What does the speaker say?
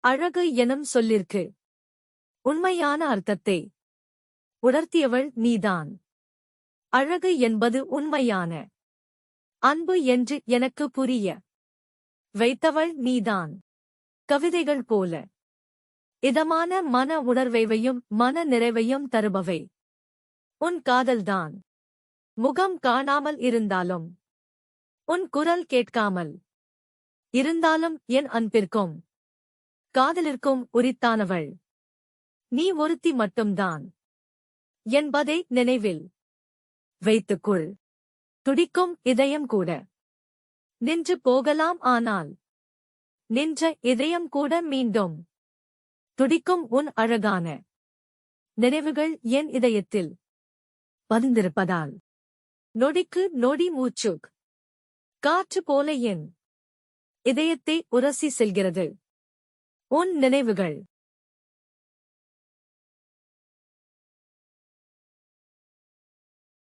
அழகு எனும் சொல்லிற்கு. உண்மையான அர்த்தத்தை. உணர்த்தியவள் நீதான். அழகு என்பது உண்மையான. அன்பு என்று எனக்கு புரிய. வைத்தவள் நீதான். கவிதைகள் போல. இதமான மன உணர்வைவையும் மன நிறைவையும் தருபவை. உன் காதல்தான். முகம் காணாமல் இருந்தாலும். உன் குரல் கேட்காமல். இருந்தாலும் என் அன்பிற்கும். காதலிற்கும் உரித்தானவள். நீ ஒருத்தி மட்டும்தான். என்பதை நினைவில் வைத்துக்குள். துடிக்கும் இதயம் கூட. நின்று போகலாம் ஆனால். நின்ற இதயம் கூட மீண்டும். துடிக்கும் உன் அழகான. நினைவுகள் என் இதயத்தில். பதிந்திருப்பதால். நொடிக்கு நொடி மூச்சுக். காற்று போல என். இதயத்தை உரசி செல்கிறது. உன் நினைவுகள்.